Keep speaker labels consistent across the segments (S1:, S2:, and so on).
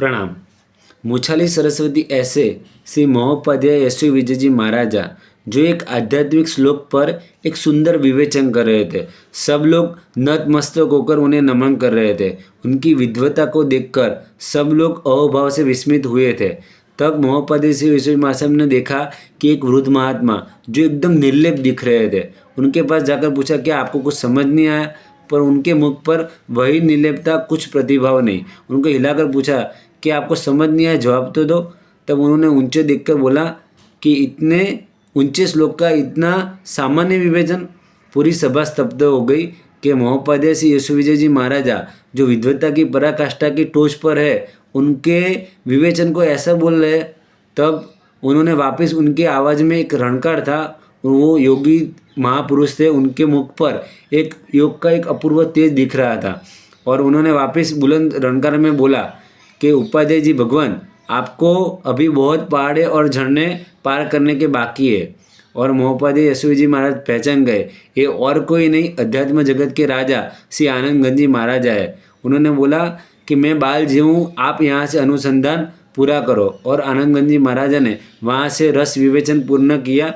S1: प्रणाम। मुछाली सरस्वती ऐसे श्री महोपाध्याय यशु विजय जी महाराजा, जो एक आध्यात्मिक श्लोक पर एक सुंदर विवेचन कर रहे थे। सब लोग नतमस्तक होकर उन्हें नमन कर रहे थे। उनकी विद्वता को देखकर सब लोग अहोभाव से विस्मित हुए थे। तब महोपाध्याय श्री विश्व महाशय ने देखा कि एक वृद्ध महात्मा, जो एकदम निर्लेप दिख रहे थे। उनके पास जाकर पूछा, क्या आपको कुछ समझ नहीं आया? पर उनके मुख पर वही निर्लेपता, कुछ प्रतिभाव नहीं। उनको हिलाकर पूछा कि आपको समझ नहीं आया, जवाब तो दो। तब उन्होंने ऊँचे देखकर बोला कि इतने ऊँचे श्लोक का इतना सामान्य विवेचन पूरी सभा स्तब्ध हो गई कि महोपाध्याय श्री यशु विजय जी महाराजा, जो विद्वता की, पराकाष्ठा की टोच पर है, उनके विवेचन को ऐसा बोल रहे तब उन्होंने वापस उनके आवाज़ में एक रणकार था, वो योगी महापुरुष थे, उनके मुख पर एक, योग का एक अपूर्व तेज दिख रहा था। और उन्होंने वापस बुलंद रणकार में बोला कि उपाध्याय जी भगवान, आपको अभी बहुत पहाड़े और झरने पार करने के बाकी है। और महोपाध्याय यशवी जी महाराज पहचान गए। ये और कोई नहीं, अध्यात्म जगत के राजा श्री आनंद गंज महाराजा है उन्होंने बोला कि मैं बाल हूँ आप यहाँ से अनुसंधान पूरा करो। और आनंद गंज महाराजा ने वहाँ से रस विवेचन पूर्ण किया।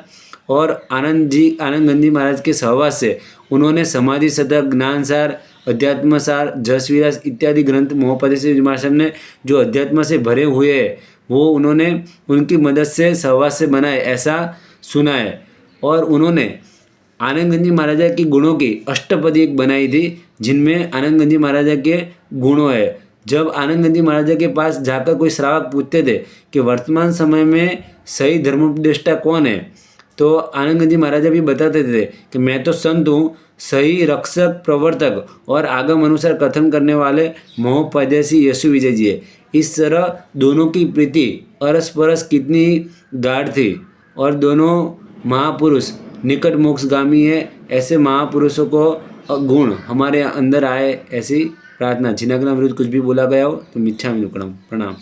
S1: और आनंद जी आनंद गंज महाराज के सहवास से उन्होंने समाधि शतक ज्ञानसार अध्यात्मसार जसविरास इत्यादि ग्रंथ श्री महाराज ने जो अध्यात्म से भरे हुए हैं, वो उन्होंने उनकी मदद से, सहवास से बनाए, ऐसा सुना है। और उन्होंने आनंद गंजी महाराजा के गुणों की अष्टपदी एक बनाई थी, जिनमें आनंद गंजी महाराजा के गुणों है। जब आनंद गंजी महाराजा के पास जाकर कोई श्रावक पूछते थे कि वर्तमान समय में सही धर्मोपदेष्टा कौन है तो आनंद गंजी महाराजा भी बताते थे कि मैं तो संत हूँ सही रक्षक प्रवर्तक और आगम अनुसार कथन करने वाले महोपाध्यासी यशु विजय जी है इस तरह दोनों की प्रीति अरस परस कितनी गाढ़ थी और दोनों महापुरुष निकट मोक्षगामी है ऐसे महापुरुषों को गुण हमारे अंदर आए ऐसी प्रार्थना जिनका विरुद्ध कुछ भी बोला गया हो तो मिथ्या में प्रणाम